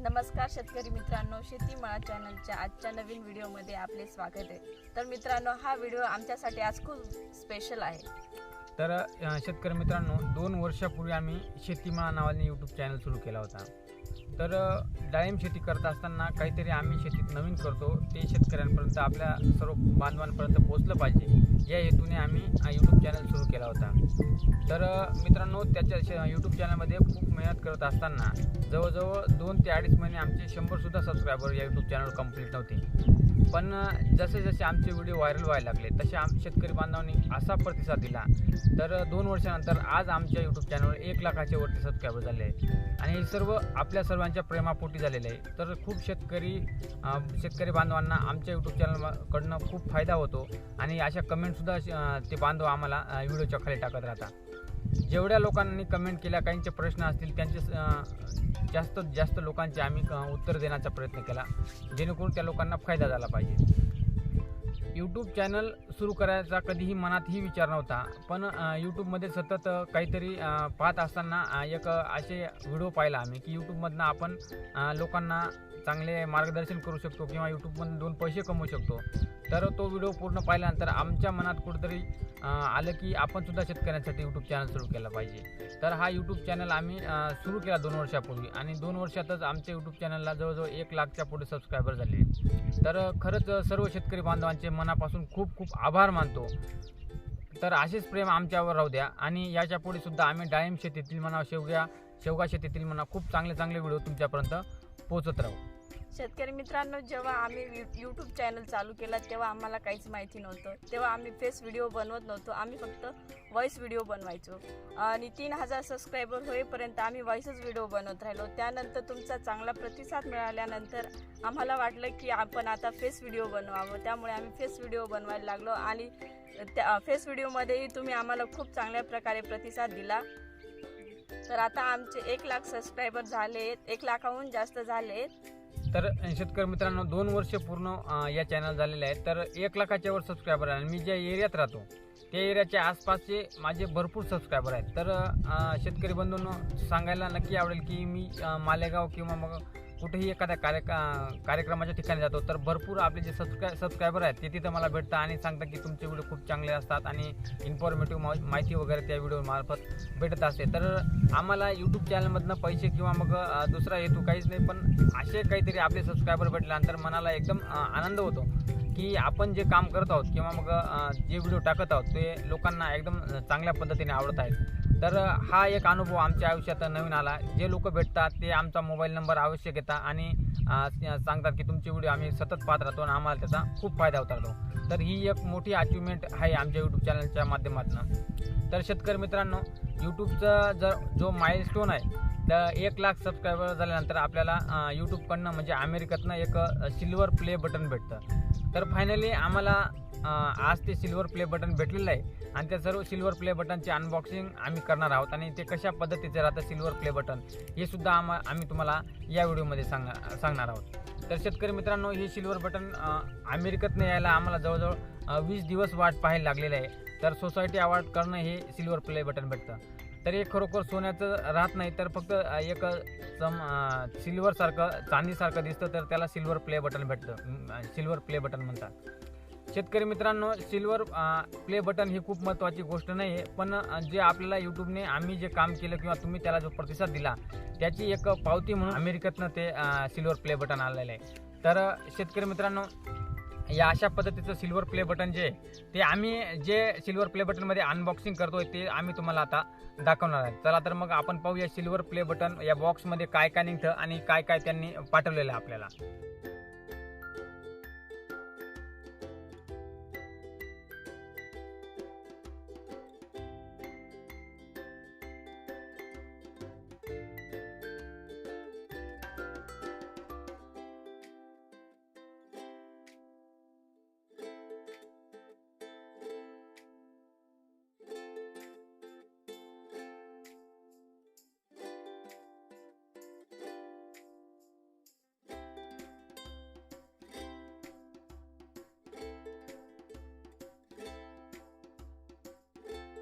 नमस्कार शेतकरी मित्रांनो शेतीमळा चॅनलच्या आजच्या नवीन व्हिडिओमध्ये आपले स्वागत आहे. तर मित्रांनो हा व्हिडिओ आमच्यासाठी आज खूप स्पेशल आहे. तर अ, शेतकरी मित्रांनो दोन वर्षापूर्वी आम्ही शेतीमाळा नावाने यूट्यूब चॅनल सुरू केला होता. तर डाळिंब शेती करत असताना काहीतरी आम्ही शेतीत नवीन करतो. ते शेतकऱ्यांपर्यंत आपल्या सर्व बांधवांपर्यंत पोचलं पाहिजे. या हेतूने आम्ही यूट्यूब चॅनल सुरू केला होता. तर मित्रांनो त्याच्या यूट्यूब चॅनलमध्ये खूप मेहनत करत असताना जवळजवळ दोन ते अडीच महिने आमचे शंभरसुद्धा सबस्क्रायबर या यूट्यूब चॅनल कंप्लीट नव्हते. पण जसे जसे आमचे व्हिडिओ व्हायरल व्हायला लागले तसे आम शेतकरी बांधवांनी असा प्रतिसाद दिला. तर दोन वर्षानंतर आज आमच्या यूट्यूब चॅनलवर एक लाखाचे वरती सबस्क्रायबर झाले आहे आणि हे सर्व आपल्या सर्वांच्या प्रेमापोटी झालेलं आहे तर खूप शेतकरी शेतकरी बांधवांना आमच्या यूट्यूब चॅनलकडनं खूप फायदा होतो. आणि अशा कमेंटसुद्धा ते बांधव आम्हाला व्हिडिओच्या खाली टाकत राहतात. जेवढ्या लोकांनी कमेंट केल्या काहींचे प्रश्न असतील त्यांचे जास्त जास्तीत जास्त लोकांचे आम्ही उत्तर देण्याचा प्रयत्न केला. जेणेकरून त्या लोकांना फायदा झाला पाहिजे. यूट्यूब चॅनल सुरू करायचा कधीही मनातही विचार नव्हता. पण यूट्यूबमध्ये सतत काहीतरी पाहत असताना एक असे व्हिडिओ पाहिला आम्ही की यूट्यूबमधनं आपण लोकांना चांगले मार्गदर्शन करू शकतो किंवा यूट्यूबमधून दोन पैसे कमवू शकतो. तर तो व्हिडिओ पूर्ण पाहिल्यानंतर आमच्या मनात कुठंतरी आलं की आपण सुद्धा शेतकऱ्यांसाठी यूट्यूब चॅनल सुरू केला पाहिजे. तर हा यूट्यूब चॅनल आम्ही सुरू केला दोन वर्षापूर्वी आणि दोन वर्षातच आमच्या यूट्यूब चॅनलला जवळजवळ एक लाखच्या पुढे सबस्क्रायबर झाले तर खरंच सर्व शेतकरी बांधवांचे मनापासून खूप खूप आभार मानतो. तर असेच प्रेम आमच्यावर राहू द्या आणि याच्यापुढे सुद्धा आम्ही डाळिंब शेतीतील म्हणा शेवग्या शेवगा शेतीतील म्हणा खूप चांगले चांगले व्हिडिओ तुमच्यापर्यंत पोचत राहू. शेतकरी मित्रांनो जेव्हा आम्ही यूट्यूब चॅनल चालू केला तेव्हा आम्हाला काहीच माहिती नव्हतं. तेव्हा आम्ही फेस व्हिडिओ बनवत नव्हतो. आम्ही फक्त व्हॉइस व्हिडिओ बनवायचो. आणि तीन हजार सबस्क्रायबर होईपर्यंत आम्ही व्हॉइसच व्हिडिओ बनवत राहिलो. त्यानंतर तुमचा चांगला प्रतिसाद मिळाल्यानंतर आम्हाला वाटलं की आपण आता फेस व्हिडिओ बनवावं. त्यामुळे आम्ही फेस व्हिडिओ बनवायला लागलो. आणि त्या फेस व्हिडिओमध्येही तुम्ही आम्हाला खूप चांगल्या प्रकारे प्रतिसाद दिला. तर आता आमचे एक लाख सबस्क्रायबर झाले आहेत एक लाखाहून जास्त झाले आहेत तर शेतकरी मित्रांनो दोन वर्ष पूर्ण या चॅनल झालेले आहेत. तर एक लाखाच्या वर सबस्क्रायबर आहे आणि मी ज्या एरियात राहतो त्या एरियाच्या आसपासचे माझे भरपूर सबस्क्रायबर आहेत. तर शेतकरी बंधूंनो सांगायला नक्की आवडेल की मी मालेगाव किंवा मग कुठेही एखाद्या कार्य कार्यक्रमाच्या ठिकाणी जातो तर भरपूर आपले जे सबस्क्राय सबस्क्रायबर आहेत ते तिथं मला भेटतात आणि सांगतात की तुमचे व्हिडिओ खूप चांगले असतात आणि इन्फॉर्मेटिव्ह माहिती वगैरे त्या व्हिडिओमार्फत भेटत असते. तर आम्हाला यूट्यूब चॅनलमधनं पैसे किंवा मग दुसरा हेतू काहीच नाही पण असे काहीतरी आपले सबस्क्रायबर भेटल्यानंतर मनाला एकदम आनंद होतो. की आपण जे काम करत आहोत किंवा मग जे व्हिडिओ टाकत आहोत ते लोकांना एकदम चांगल्या पद्धतीने आवडत आहेत. तर हा एक अनुभव आमच्या आयुष्यात नवीन आला. जे लोक भेटतात ते आमचा मोबाईल नंबर अवश्य घेतात आणि सांगतात की तुमचे व्हिडिओ आम्ही सतत पाहत राहतो आणि आम्हाला त्याचा खूप फायदा होत राहतो तर ही एक मोठी अचिव्हमेंट आहे आमच्या यूट्यूब चॅनलच्या माध्यमातून. तर शेतकरी मित्रांनो यूट्यूबचा जर जो माइलस्टोन आहे तर एक लाख सबस्क्रायबर झाल्यानंतर आपल्याला यूट्यूबकडनं म्हणजे अमेरिकेतनं एक सिल्वर प्ले बटन भेटतं. तर फायनली आम्हाला आज ते सिल्वर प्ले बटन भेटलेलं आहे. आणि त्या सर्व सिल्वर प्ले बटनचे अनबॉक्सिंग आम्ही करणार आहोत. आणि ते कशा पद्धतीचे राहतं सिल्वर प्ले बटन हे सुद्धा आम्हा आम्ही तुम्हाला या व्हिडिओमध्ये सांगणार सांगणार आहोत. तर शेतकरी मित्रांनो हे सिल्वर बटन अमेरिकेतनं यायला आम्हाला जवळजवळ वीस दिवस वाट पाहायला लागलेलं आहे. तर सोसायटी अवॉर्ड करणं हे सिल्वर प्ले बटन भेटतं. तर हे खरोखर सोन्याचं राहत नाही तर फक्त एक सम सिल्वरसारखं चांदीसारखं दिसतं तर त्याला सिल्वर प्ले बटन भेटतं. सिल्वर प्ले बटन म्हणतात. शेतकरी मित्रांनो सिल्वर प्ले बटन ही खूप महत्त्वाची गोष्ट नाही आहे पण जे आपल्याला यूट्यूबने आम्ही जे काम केलं किंवा तुम्ही त्याला जो प्रतिसाद दिला त्याची एक पावती म्हणून अमेरिकेतनं ते सिल्वर प्ले बटन आलेलं आहे. तर शेतकरी मित्रांनो या अशा पद्धतीचं सिल्वर प्ले बटन जे ते आम्ही जे सिल्वर प्ले बटनमध्ये अनबॉक्सिंग करतोय ते आम्ही तुम्हाला आता दाखवणार आहे. चला तर मग आपण पाहूया सिल्वर प्ले बटन या बॉक्समध्ये काय काय निघतं आणि काय काय त्यांनी पाठवलेलं आहे आपल्याला.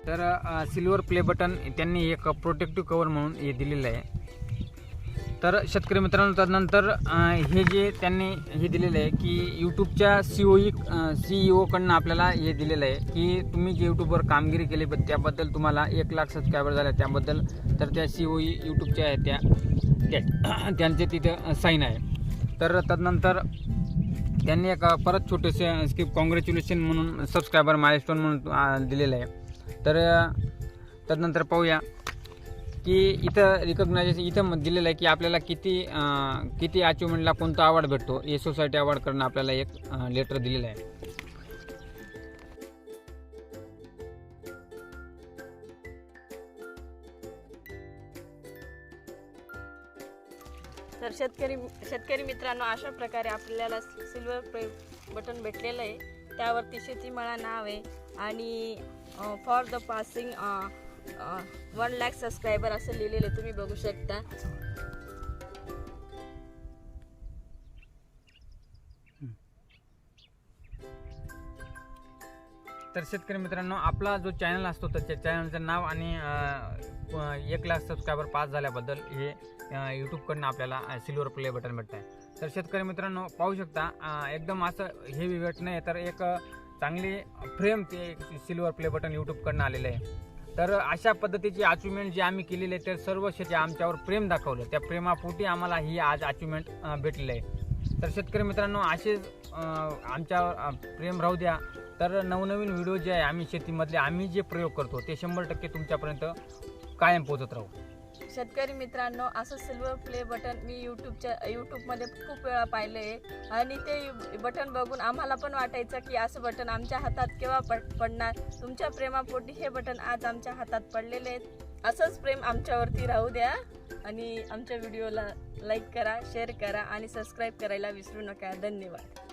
तर सिल्वर प्ले बटन त्यांनी एक प्रोटेक्टिव्ह कवर म्हणून हे दिलेलं आहे. तर शेतकरी मित्रांनो त्यानंतर हे जे त्यांनी हे दिलेलं आहे की यूट्यूबच्या C O E C E ओकडनं आपल्याला हे दिलेलं आहे की तुम्ही जे यूट्यूबवर कामगिरी केली पण त्याबद्दल तुम्हाला एक लाख सबस्क्रायबर झाल्या त्याबद्दल तर त्या सी ओ ई यूट्यूबच्या आहेत त्या. त्या- त्यांचे तिथं साईन आहे. तर तदनंतर त्यांनी एक परत छोटेसे स्किप कॉंग्रॅच्युलेशन म्हणून सबस्क्रायबर मायस्टोन म्हणून दिलेलं आहे. तर त्यानंतर पाहूया की इथं रिकग्नायझेशन इथं दिलेलं आहे की आपल्याला किती किती अचिव्हमेंटला कोणता अवॉर्ड भेटतो. हे सोसायटी अवॉर्डकडनं आपल्याला एक लेटर दिलेलं आहे. तर शेतकरी शेतकरी मित्रांनो अशा प्रकारे आपल्याला सिल्वर प्ले बटन भेटलेलं आहे. त्यावरती शेतीमळा नाव आहे आणि for the passing one lakh subscriber असं लिहिलेलं आहे तुम्ही बघू शकता. तर शेतकरी मित्रांनो आपला जो चॅनल असतो तर त्या चॅनलचं नाव आणि एक लाख सबस्क्रायबर पास झाल्याबद्दल हे यूट्यूबकडनं आपल्याला सिल्वर प्ले बटन भेटत आहे तर शेतकरी मित्रांनो पाहू शकता एकदम असं हे वेट नाही तर एक चांगली फ्रेम ते सिल्वर प्ले बटन यूट्यूबकडनं आलेलं आहे. तर अशा पद्धतीची अचिव्हमेंट जे आम्ही केलेली आहे तर सर्व शेती आमच्यावर प्रेम दाखवलं. त्या प्रेमापोटी आम्हाला ही आज अचिव्हमेंट भेटलेलं आहे. तर शेतकरी मित्रांनो असेच आमच्या आमच्यावर प्रेम राहू द्या. तर नवनवीन व्हिडिओ जे आहे आम्ही शेतीमधले आम्ही जे प्रयोग करतो ते शंभर टक्के तुमच्यापर्यंत कायम पोहोचत राहू. शेतकरी मित्रांनो असं सिल्वर प्ले बटन मी यूट्यूबच्या यूट्यूबमध्ये खूप वेळा पाहिलं आहे आणि ते बटन बघून आम्हाला पण वाटायचं की असं बटन आमच्या हातात केव्हा पड पडणार? तुमच्या प्रेमापोटी हे बटन आज आमच्या हातात पडलेले आहेत. असंच प्रेम आमच्यावरती राहू द्या. आणि आमच्या व्हिडिओला लाईक करा शेअर करा आणि सबस्क्राईब करायला विसरू नका. धन्यवाद.